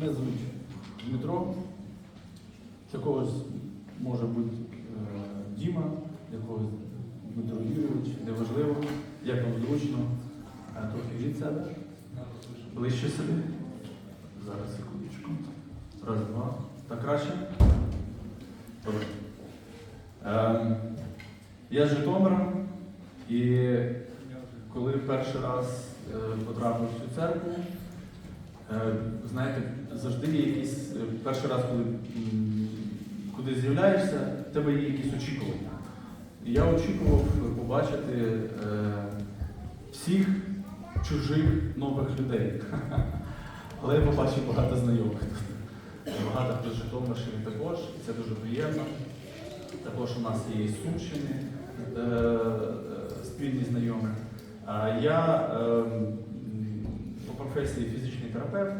Мене звуть Дмитро. Для когось може бути е, Діма, для когось Дмитро Юрійович, неважливо, як вам зручно. А трохи від себе. Ближче сюди. Зараз секундочку. Раз, два. Так краще? Добре. Ем, я з Житомира і коли перший раз е, потрапив в цю церкву, е, знаєте, завжди є якісь, е, перший раз, коли куди з'являєшся, в тебе є якісь очікування. І я очікував побачити е, всіх чужих нових людей. Але я побачив багато знайомих. Багато хто з також, і це дуже приємно. Також у нас є і Сумщини е, е, спільні знайомі. Я е, по професії фізичний терапевт,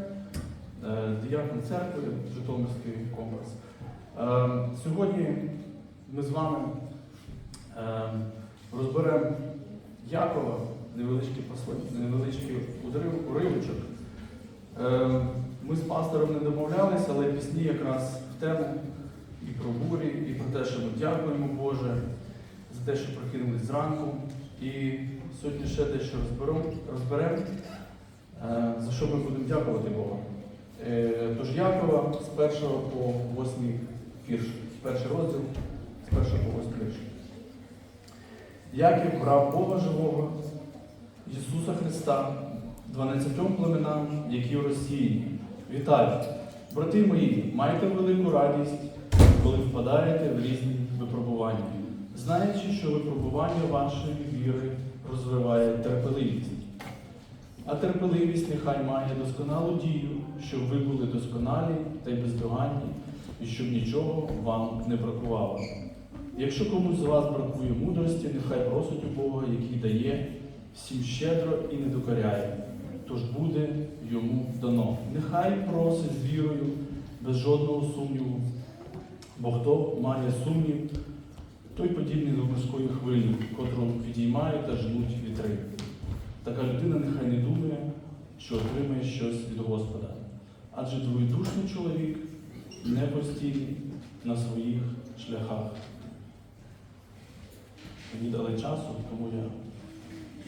е, діякон церкви, Житомирський компас. Е, Сьогодні ми з вами е, розберемо Якова, невеличкий невеличкий уривочок. Ми з пастором не домовлялися, але пісні якраз в тему і про бурі, і про те, що ми дякуємо Боже за те, що прокинулись зранку. І сьогодні ще дещо розберемо, за що ми будемо дякувати Богу. Е, Тож Якова з 1 по 8 вірш, перший розділ з 1 по 8 вірш. Яків брав Бога живого, Ісуса Христа, дванадцятьом племенам, які в Росії. Вітаю! Брати мої, майте велику радість, коли впадаєте в різні випробування, знаючи, що випробування вашої віри розвиває терпеливість. А терпеливість нехай має досконалу дію, щоб ви були досконалі та й бездоганні, і щоб нічого вам не бракувало. Якщо комусь з вас бракує мудрості, нехай просить у Бога, який дає всім щедро і не докоряє, тож буде йому дано. Нехай просить з вірою, без жодного сумніву, бо хто має сумнів, той подібний до морської хвилі, котру підіймають та жнуть вітри. Така людина нехай не думає, що отримає щось від Господа. Адже двоєдушний чоловік не постійний на своїх шляхах. Мені дали часу, тому я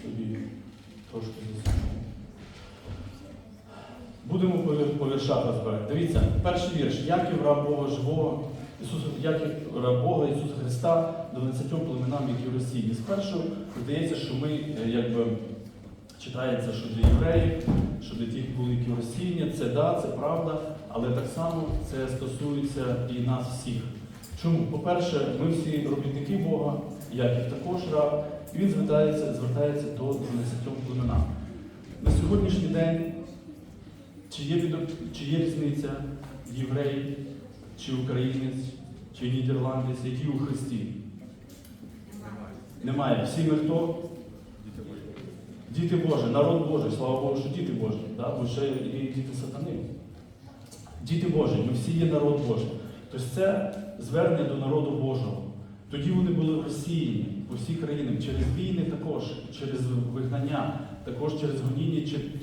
собі трошки засушу. Будемо по, віршах. Дивіться, перший вірш. Яків раб Бога живого, Ісус, Яків раб Бога Ісуса Христа 12 племенам, які в Росії. Спершу здається, що ми е, якби читається, що для євреїв, що для тих були, які в це да, це правда, але так само це стосується і нас всіх. Чому? По-перше, ми всі робітники Бога, Яків також раб, і він звертається, звертається до 12 племенам. На сьогоднішній день чи є, відо- чи є різниця єврей, чи українець, чи нідерландець, які у Христі? Немає. Всі ми хто? Діти Божі, народ Божий, слава Богу, що діти Божі, да? бо ще є діти сатани. Діти Божі, ми всі є народ Божий. Тобто це звернення до народу Божого. Тоді вони були в Росії, по всій країні, через війни також, через вигнання, також через гоніння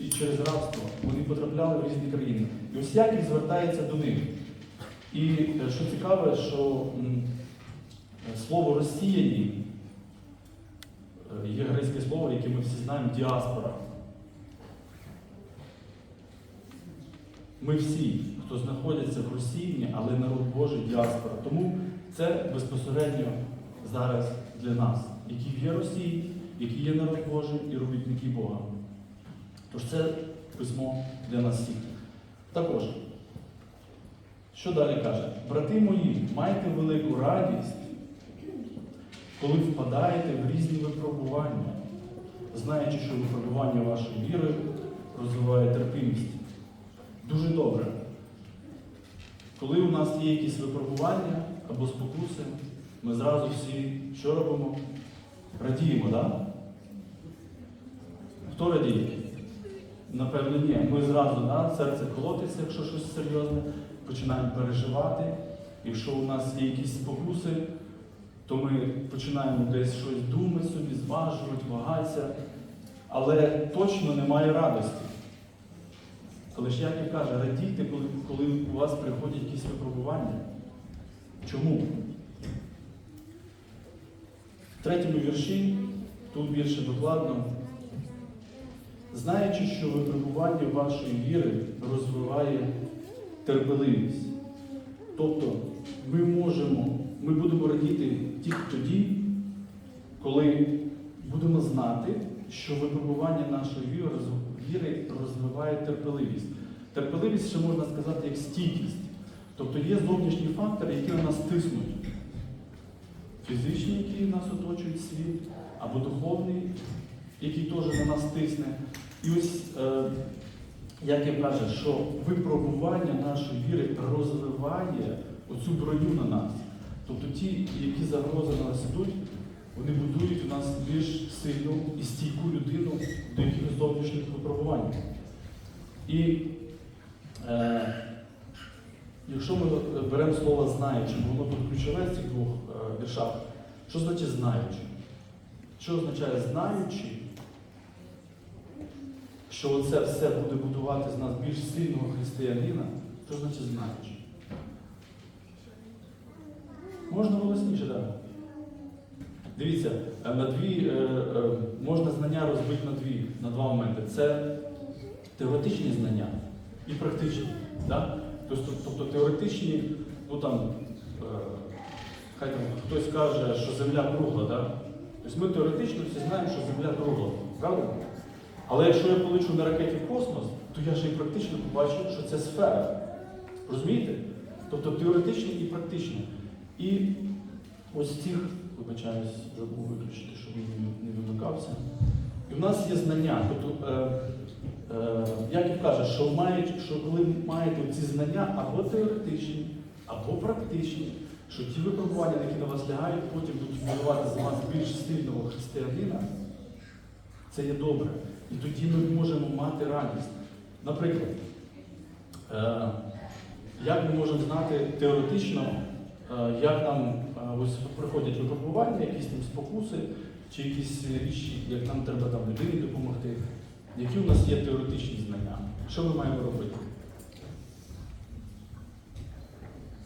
і через рабство. Вони потрапляли в різні країни. І ось Яків звертається до них. І е, що цікаве, що е, слово росіяні е, є грецьке слово, яке ми всі знаємо, діаспора. Ми всі, хто знаходиться в Росії, але народ Божий діаспора. Тому це безпосередньо зараз для нас, які є Росії, які є народ Божий і робітники Бога. Тож це письмо для нас всіх. Також, що далі каже? Брати мої, майте велику радість, коли впадаєте в різні випробування, знаючи, що випробування вашої віри розвиває терпимість. Дуже добре. Коли у нас є якісь випробування або спокуси, ми зразу всі що робимо? Радіємо, так? Да? Хто радіє? Напевно, ні. Ми зразу да, серце колотиться, якщо щось серйозне, починаємо переживати. Якщо у нас є якісь спокуси, то ми починаємо десь щось думати собі, зважувати, вагатися, але точно немає радості. Але ж Яків каже, радійте, коли, коли у вас приходять якісь випробування. Чому? В третьому вірші, тут більше докладно, знаючи, що випробування вашої віри розвиває терпеливість. Тобто ми можемо, ми будемо радіти тільки тоді, коли будемо знати, що випробування нашої віри, розвиває терпеливість. Терпеливість ще можна сказати як стійкість. Тобто є зовнішні фактори, які на нас тиснуть. Фізичні, які нас оточують світ, або духовний, який теж на нас тисне. І ось е, як я каже, що випробування нашої віри розвиває оцю броню на нас. Тобто ті, які загрози на нас ідуть, вони будують у нас більш сильну і стійку людину до якихось зовнішніх випробувань. І е, якщо ми беремо слово знаючи, воно тут ключове в цих двох е, що значить знаючи? Що означає знаючи? що це все буде будувати з нас більш сильного християнина, що значить знаючи? Можна голосніше, так? Дивіться, е, на дві, е, е, можна знання розбити на дві, на два моменти. Це теоретичні знання і практичні. Да? Тобто, теоретичні, ну там, хай там хтось каже, що земля кругла, да? Тобто ми теоретично всі знаємо, що земля кругла, правда? Але якщо я полечу на ракеті в космос, то я ж і практично побачу, що це сфера. Розумієте? Тобто теоретично і практично. І ось цих, вибачаюсь, забув виключити, щоб він не- вимикався. І в нас є знання. Тобто, е, е, Яків каже, що, мають, що коли маєте ці знання або теоретичні, або практичні, що ті випробування, які на вас лягають, потім будуть будувати з вас більш сильного християнина, це є добре. І тоді ми можемо мати радість. Наприклад, е, як ми можемо знати теоретично, як нам е, ось приходять випробування, якісь там спокуси, чи якісь річі, як нам треба там людині допомогти, які у нас є теоретичні знання? Що ми маємо робити?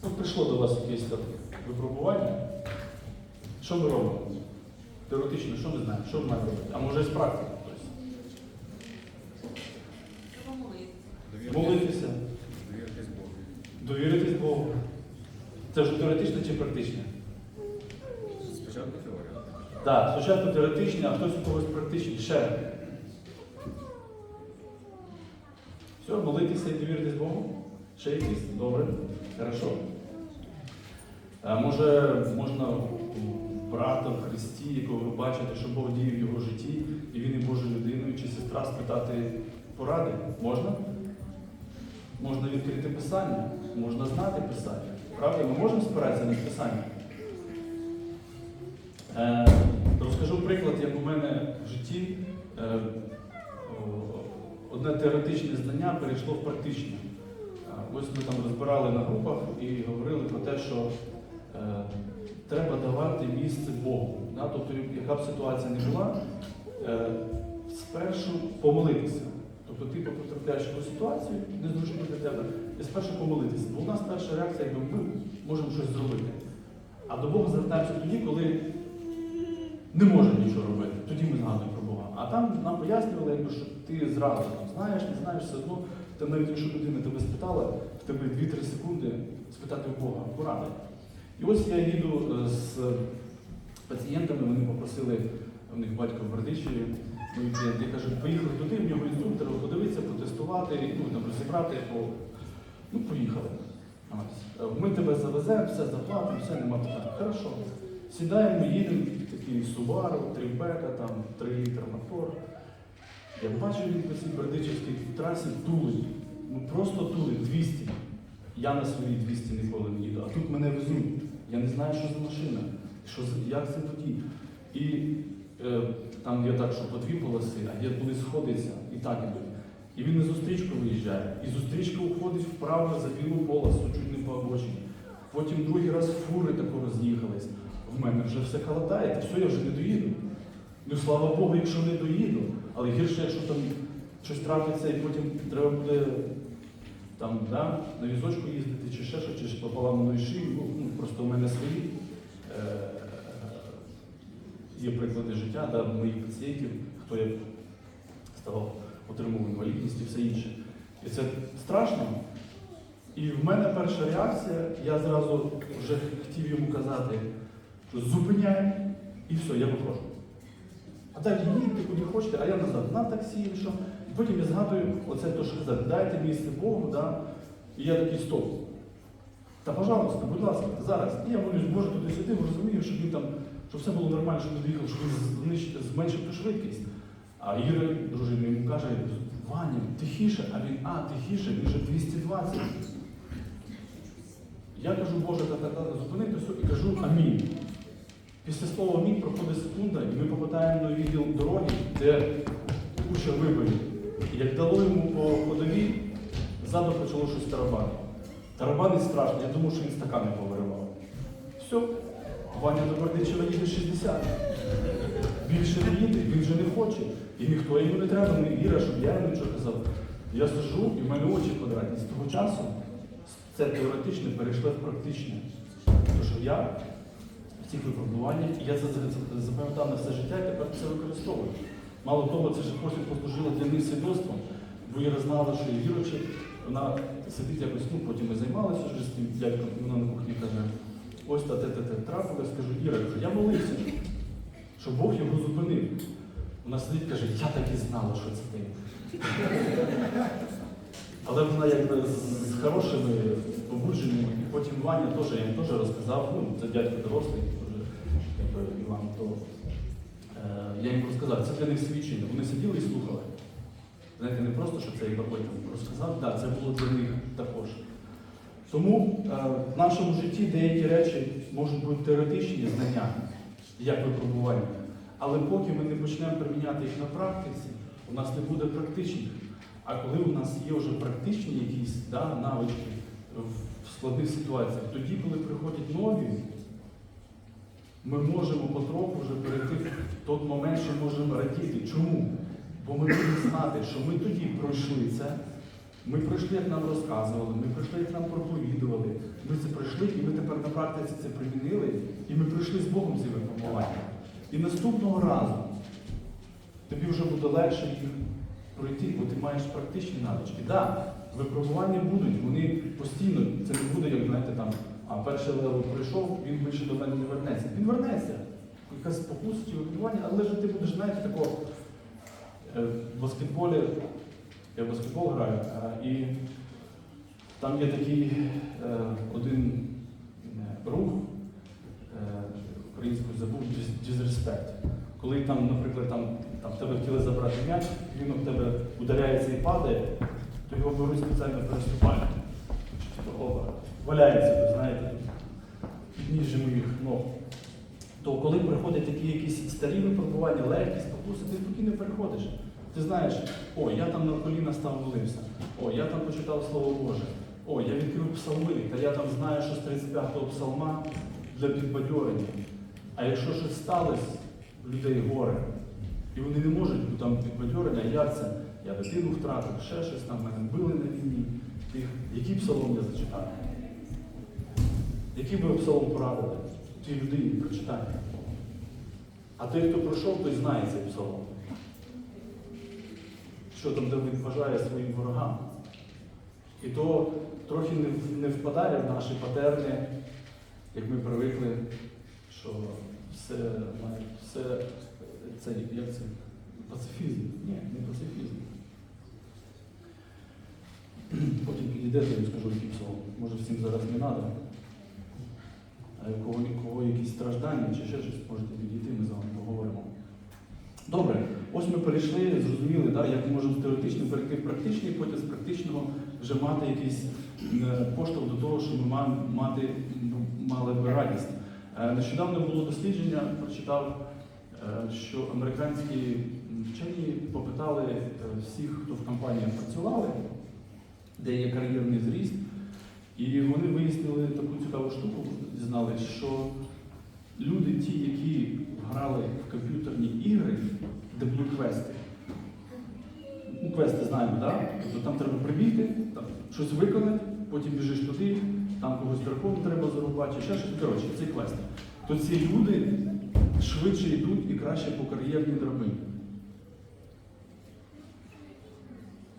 Ну, прийшло до вас якесь там випробування. Що ми робимо? Теоретично, що ми знаємо? Що ми маємо робити? А може з практики хтось? Треба молитися. Молитися, Довіртесь Богу. довіритись Богу. Це вже теоретичне чи практичне? Спочатку теорія. Так, спочатку теоретичне, а хтось у когось практичний. Ще. Все, молитися і довіритись Богу? Ще якісь? Добре. Хорошо. А може, можна брата в Христі, якого ви бачите, що Бог діє в його житті, і він є Божою людиною, чи сестра спитати поради? Можна? Можна відкрити Писання, можна знати Писання. Правда? Ми можемо спиратися на Писання. Е, розкажу приклад, як у мене в житті е, одне теоретичне знання перейшло в практичне. Е, Ось ми там розбирали на групах і говорили про те, що е, треба давати місце Богу. Да? Тобто, яка б ситуація не була, е, спершу помолитися. Тобто ти потрапляєш в ситуацію, незручну для тебе, і спершу помолитися. Бо у нас перша реакція, якби ми можемо щось зробити. А до Бога звертаємося тоді, коли не можемо нічого робити. Тоді ми згадуємо про Бога. А там нам пояснювали, якби, що ти зразу там, знаєш, не знаєш, все одно, ти навіть якщо людина тебе спитала, в тебе 2-3 секунди спитати у Бога, поради. І ось я їду е, з пацієнтами, вони попросили, у них батько в Бердичеві, мої клієнти, кажуть, поїхали туди, в нього інструктора, подивитися, протестувати, ну, розібрати, ну, поїхали. Ось. Е, Ми тебе завеземо, все заплатимо, все нема питань. Хорошо. Сідаємо, їдемо, такий Subaru, трибека, там 3 літра мотор. Я бачу, він по цій Бердичівській трасі тулить. Ну просто тулить 200. Я на своїй 200 ніколи не їду. А тут мене везуть. Я не знаю, що за машина, що як це водій. І е, там є так, що по дві полоси, а є коли сходиться, і так ідуть. І він на зустрічку виїжджає. І зустрічка уходить вправо за білу полосу, по обочині. Потім другий раз фури тако роз'їхались. В мене вже все калатає, та все, я вже не доїду. Ну, слава Богу, якщо не доїду, але гірше, якщо там щось трапиться і потім треба буде там, да, на візочку їздити, чи ще що, чи по поламаної шиї. Ну, ну, просто у мене свої е, є приклади життя да, моїх пацієнтів, хто як ставав, отримував інвалідність і все інше. І це страшно. І в мене перша реакція, я зразу вже хотів йому казати, що зупиняй і все, я виходжу. А далі їдьте куди хочете, а я назад на таксі, що. І потім я згадую оце то, що казати, дайте місце Богу, да? і я такий стоп. Та пожалуйста, будь ласка, зараз. І я молюсь, Боже, туди сюди, розумію, щоб він там, щоб все було нормально, щоб він доїхав, щоб він зменшив швидкість. А Іра, дружина, йому каже, Ваня, тихіше, а він, а, тихіше, він же 220. Я кажу, Боже, та, та, та, зупини то все і кажу амінь. Після слова амінь проходить секунда, і ми попадаємо на відділ дороги, де куча виборів. Як дало йому по ходові, ззаду почало щось тарабанити. Тарабанить страшно, я думав, що він стакани повиривав. Все, Ваня до Бердичева їде 60. Більше не їде, він вже не хоче. І ніхто йому не треба, не віра, щоб я йому нічого казав. Я сижу, і в мене очі квадратні. З того часу це теоретичне перейшло в практичне. Тому що я в цих випробуваннях, і я це запам'ятав на все життя і тепер це використовую. Мало того, це ж потім послужило для них свідоцтвом, бо Іра знала, що я віруючий, вона сидить якось, ну потім ми займалися вже з тим дядьком, і вона на кухні каже, ось та те те те трапилось, кажу, Іра, я молився, що Бог його зупинив. Вона сидить каже, я так і знала, що це ти. Але вона якби з, хорошими побудженнями, і потім Ваня теж, я їм теж розказав, ну, це дядько дорослий, теж, якби Іван, то е, я їм розказав, це для них свідчення. Вони сиділи і слухали. Знаєте, не просто, що це я потім розказав, так, це було для них також. Тому е, в нашому житті деякі речі можуть бути теоретичні знання, як випробування. Але поки ми не почнемо приміняти їх на практиці, у нас не буде практичних. А коли у нас є вже практичні якісь да, навички в складних ситуаціях, тоді, коли приходять нові, ми можемо потроху вже перейти в той момент, що можемо радіти. Чому? Бо ми будемо знати, що ми тоді пройшли це, ми пройшли, як нам розказували, ми пройшли, як нам проповідували, ми це пройшли, і ми тепер на практиці це примінили, і ми пройшли з Богом ці випробування. І наступного разу тобі вже буде легше їх пройти, бо ти маєш практичні навички. Так, да, випробування будуть, вони постійно, це не буде, як знаєте, там, а перший левел пройшов, він більше до мене не вернеться. Він вернеться. Якась спокуса чи випробування, але ж ти будеш, знаєте, такого е, в баскетболі, я в баскетбол граю, і там є такий е, один рух, е, українською забув «Dis- disrespect». Коли там, наприклад, там, там в тебе хотіли забрати м'яч, він об тебе ударяється і падає, то його беруть спеціально переступають. Типу, валяється, ви знаєте, ніжжя моїх ног. То коли приходять такі якісь старі випробування, легкі, спокуси, ти спокійно переходиш. Ти знаєш, о, я там на коліна став молився, о, я там почитав Слово Боже, о, я відкрив псалми, та я там знаю, що з 35-го псалма для підбадьорення. А якщо щось сталося, людей горе, і вони не можуть, бо там підбадьорення, як це? Я дитину втратив, ще щось там мене били на війні. Який псалом я зачитаю? Який би псалом порадили? Тій людині прочитай. А той, хто пройшов, той знає цей псалом. Що там Давид вважає своїм ворогам. І то трохи не впадає в наші патерни, як ми привикли, що все має все це як це пацифізм. Ні, не пацифізм. Потім підійдете, я скажу, який псалом. Може всім зараз не треба. А у кого, кого якісь страждання чи ще щось можете підійти, ми з вами поговоримо. Добре, ось ми перейшли, зрозуміли, да, як ми можемо з теоретичного перейти в практичний, потім з практичного вже мати якийсь е, поштовх до того, що ми маємо мати, ну, мали б радість. Е, Нещодавно було дослідження, прочитав, е, що американські вчені попитали е, всіх, хто в компаніях працювали, де є кар'єрний зріст, і вони вияснили таку цікаву штуку, дізналися, що люди, ті, які грали в комп'ютерні ігри, де були квести, квести знаємо, да? тобто там треба прибігти, там, щось виконати, потім біжиш туди, там когось дракон треба зарубати, ще щось. Коротше, це квест. То ці люди швидше йдуть і краще по кар'єрній драбині.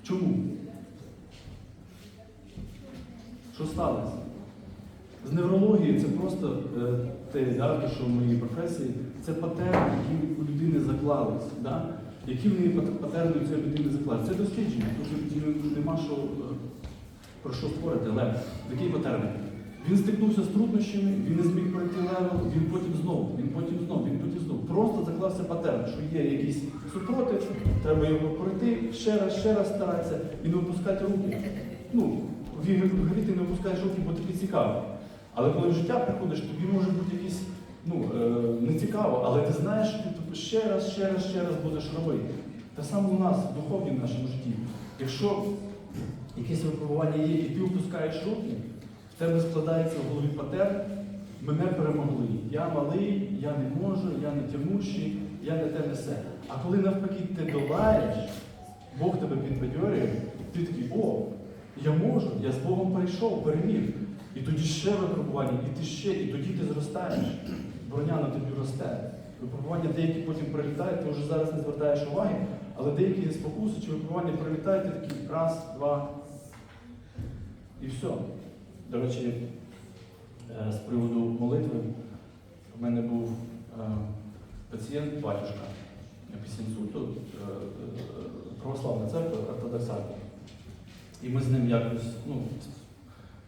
Чому? Що сталося? З неврології це просто е, те, да, те, що в моїй професії, це патерни, які у людини заклались. Да? Які в неї пат- патерни у цієї людини заклались. Це дослідження. Тут нема що, е, про що спорити, але такі патерни. Він стикнувся з труднощами, він не зміг пройти левел, він потім знову, він потім знову, він потім знову. Просто заклався патерн, що є якийсь супротив, треба його пройти, ще раз, ще раз старатися і не опускати руки. Ну, в грі ти не опускаєш руки, бо тобі цікаво. Але коли в життя приходиш, тобі може бути якийсь, ну, е, не цікаво, але ти знаєш, що ти ще раз, ще раз, ще раз будеш робити. Те саме у нас в духовній нашому житті. Якщо якесь випробування є, і ти опускаєш руки, в тебе складається в голові патерн, мене перемогли. Я малий, я не можу, я не тямущий, я не те несе. А коли навпаки ти долаєш, Бог тебе підбадьорює, ти такий, о, я можу, я з Богом перейшов, переміг. І тоді ще випробування, і ти ще, і тоді ти зростаєш. Броня на тобі росте. Випробування деякі потім прилітають, ти вже зараз не звертаєш уваги, але деякі спокуси чи випробування прилітають, ти такий раз, два. І все. До речі, е, з приводу молитви, в мене був е, пацієнт, батюшка, інсульту, е, православна церква, ортодоксальна. І ми з ним якось, ну,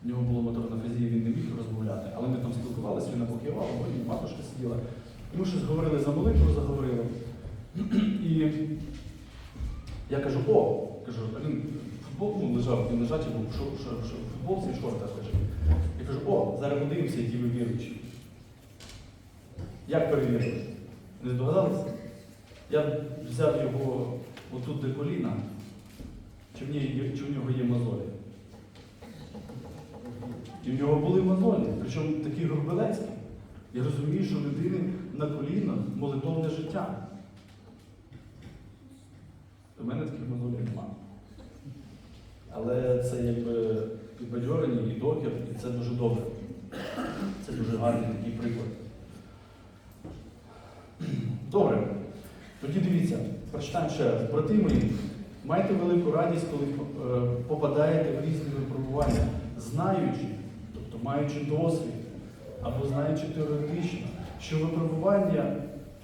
в нього було моторна фізія, він не міг розмовляти, але ми там спілкувалися, він напокивав, потім матушка сиділа. І ми щось говорили за молитву, заговорили. І я кажу, о, кажу, він футбол ну, лежав, він лежачий був, в футболці і шортах лежав. Я кажу, о, зараз подивимося, які ви віруючі. Як перевірили? Не здогадалися? Я взяв його отут де коліна, чи в, ній, чи в нього є мозолі. І в нього були мозолі, причому такі горбелецькі. Я розумію, що людини на коліна молитовне життя. У мене таких мозолів немає. Але це якби і бадьорення, і докір, і це дуже добре. Це дуже гарний такий приклад. Добре. Тоді дивіться, прочитаємо ще раз. Брати мої, майте велику радість, коли е, попадаєте в різні випробування, знаючи, тобто маючи досвід або знаючи теоретично, що випробування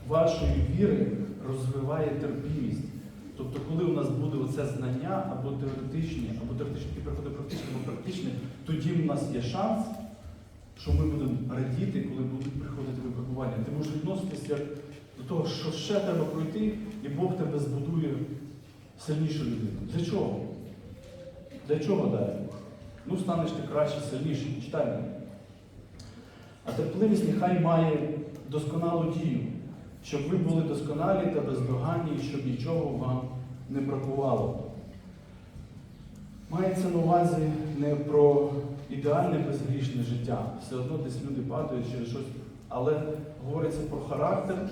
вашої віри розвиває терпімість. Тобто, коли у нас буде оце знання або теоретичні, або теоретичні приходи практичні, або практичні, тоді у нас є шанс, що ми будемо радіти, коли будуть приходити випробування. Ти можеш відноситися до того, що ще треба пройти, і Бог тебе збудує сильнішу людину. Для чого? Для чого далі? Ну, станеш ти краще, сильніший. Читай. А терпливість нехай має досконалу дію, щоб ви були досконалі та бездоганні, і щоб нічого вам не бракувало. Мається на увазі не про ідеальне безгрішне життя. Все одно десь люди падають через щось, але говориться про характер,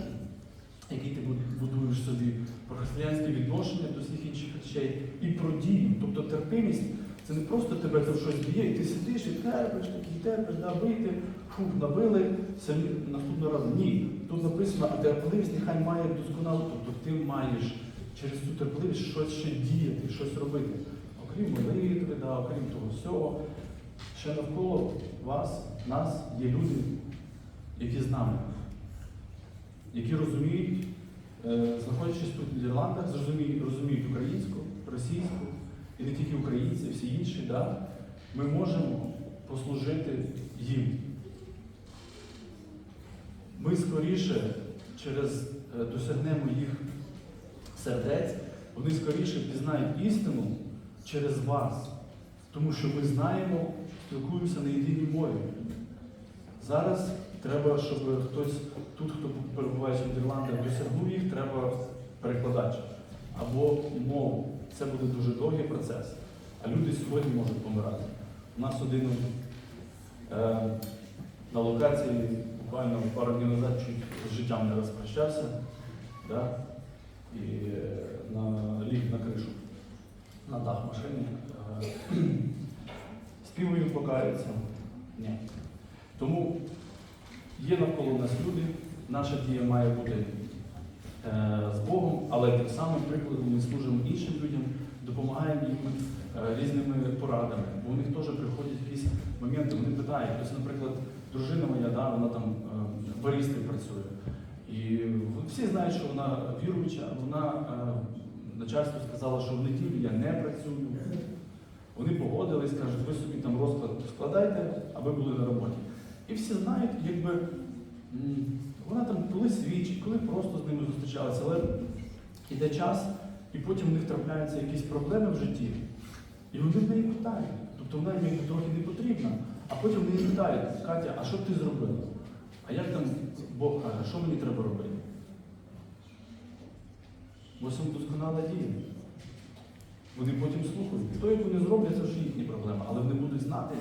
який ти будуєш собі, про християнське відношення до всіх інших речей і про дію. Тобто терпимість це не просто тебе там щось б'є, і ти сидиш і терпиш, такий терпиш, да, вийти, фух, набили, самі наступного разу. Ні. Тут написано, а терпеливість нехай має досконалу, тобто ти маєш через цю терпеливість щось ще діяти, щось робити. Окрім молитви, да, окрім того всього, ще навколо вас, нас є люди, які з нами, які розуміють, е, знаходячись тут в Нідерландах, зрозуміють, розуміють українську, російську, і не тільки українці, всі інші, да, ми можемо послужити їм. Ми скоріше через е, досягнемо їх сердець, вони скоріше пізнають істину через вас, тому що ми знаємо, спілкуємося на єдиній мові. Зараз треба, щоб хтось тут, хто перебуває в Нідерландах, досягнув їх, треба перекладач або мову. Це буде дуже довгий процес. А люди сьогодні можуть помирати. У нас один е, на локації буквально пару днів назад чуть з життям не розпрощався. Да? І е, на ліг на кришу. на дах машини. Е, Співають, покаються? Ні. Тому є навколо нас люди, наша дія має бути е, з Богом, але тим самим прикладом ми служимо іншим людям, допомагаємо їм різними порадами. Бо у них теж приходять якісь моменти, вони питають. Ось, наприклад, дружина моя, да, вона там е, баристою працює. І всі знають, що вона віруюча, вона е, начальству сказала, що в неділю я не працюю. Вони погодились, кажуть, ви собі там розклад складайте, аби були на роботі. І всі знають, якби вона там коли свідчить, коли просто з ними зустрічалася, але йде час, і потім в них трапляються якісь проблеми в житті, і вони в неї питають. Тобто вона їм трохи не потрібна, а потім її питають, Катя, а що б ти зробила? А як там Бог каже, що мені треба робити? Ось він досконала дія. Вони потім слухають. Хто як вони зроблять, це вже їхні проблеми, але вони будуть знати,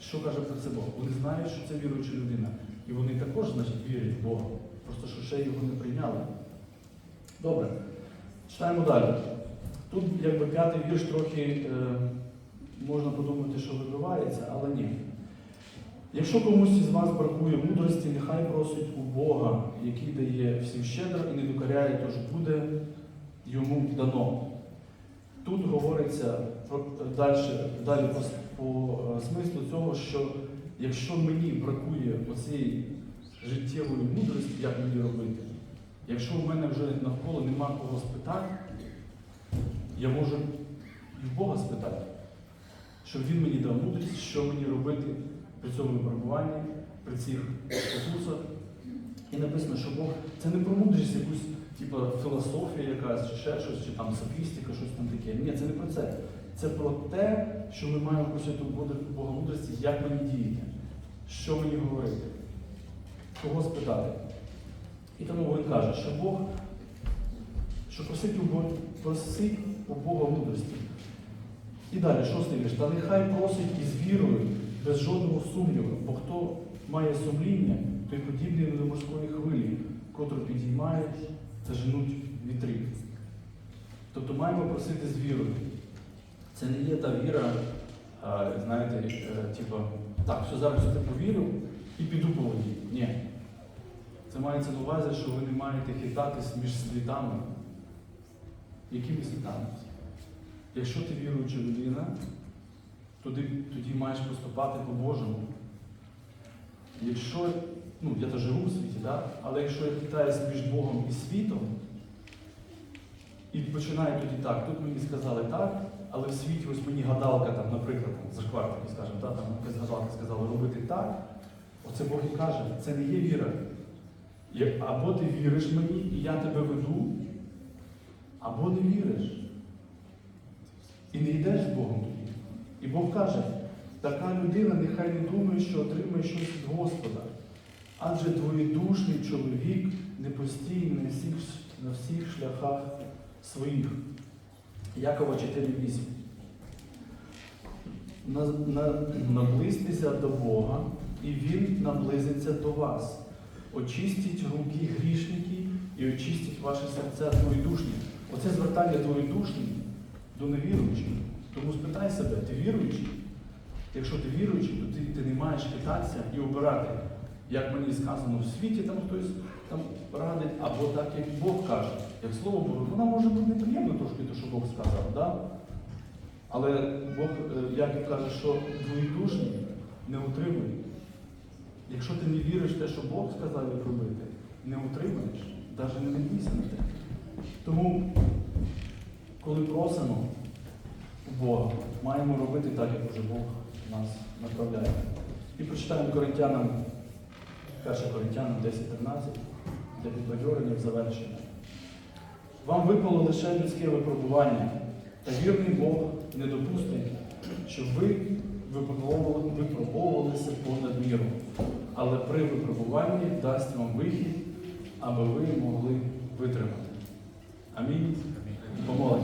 що каже про це Бог. Вони знають, що це віруюча людина. І вони також, значить, вірять в Бога. Просто що ще його не прийняли. Добре. Читаємо далі. Тут якби п'ятий вірш трохи е, можна подумати, що вибивається, але ні. Якщо комусь із вас бракує мудрості, нехай просить у Бога, який дає всім щедро і не докоряє, тож буде йому дано. Тут говориться далі, далі по, по е, смислу цього, що якщо мені бракує оцієї життєвої мудрості, як мені робити, якщо в мене вже навколо нема кого спитати, я можу і в Бога спитати, щоб він мені дав мудрість, що мені робити при цьому випробуванні, при цих спокусах. І написано, що Бог це не про мудрість якусь, типу, філософія якась, чи ще щось, чи там софістика, щось там таке. Ні, це не про це. Це про те, що ми маємо просити Бога мудрості, як мені діяти, що мені говорити, кого спитати. І тому він каже, що Бог, що просить у Бога, просить у Бога мудрості. І далі, шостий вірш. Та нехай просить із вірою, без жодного сумніву, бо хто має сумління, той подібний до морської хвилі, котру підіймають та женуть вітри. Тобто маємо просити з вірою. Це не є та віра, знаєте, типу, так, все зараз я повірю і піду по воді. Ні. Це мається на увазі, що ви не маєте хитатись між світами. Якими світами? Якщо ти віруюча людина, тоді, тоді маєш поступати по-божому. Якщо, ну, я то живу у світі, да? але якщо я хитаюсь між Богом і світом, і починаю тоді так, тут мені сказали так, але в світі ось мені гадалка, там, наприклад, зашквар такий, скажімо, да? там якась гадалка сказала робити так, оце Бог і каже, це не є віра. Або ти віриш мені, і я тебе веду, або не віриш. І не йдеш з Богом тоді. І Бог каже, така людина нехай не думає, що отримає щось від Господа. Адже двоєдушний чоловік не постійний на всіх, на всіх шляхах своїх. Якова 4.8. На- на- Наблизьтеся до Бога, і Він наблизиться до вас. Очистіть руки грішники і очистіть ваші серця двоєдушні. Оце звертання двоєдушні до невіруючих. Тому спитай себе, ти віруючий? Якщо ти віруючий, то ти, ти не маєш хитатися і обирати, як мені сказано в світі, там хтось там радить, або так, як Бог каже, як Слово Боже. Вона може бути неприємно трошки, те, що Бог сказав, да? але Бог, е, Яків каже, що двоєдушні не утримує. Якщо ти не віриш в те, що Бог сказав як робити, не утримаєш, навіть не надійся на те. Тому, коли просимо у Бога, маємо робити так, як уже Бог нас направляє. І прочитаємо Коринтянам, 1 Коринтянам 10.13 для підбадьорення в завершення. Вам випало лише людське випробування, та вірний Бог не допустить, щоб ви випробовували- випробовувалися понад міру, але при випробуванні дасть вам вихід, аби ви могли витримати. Амінь. Vamos lá.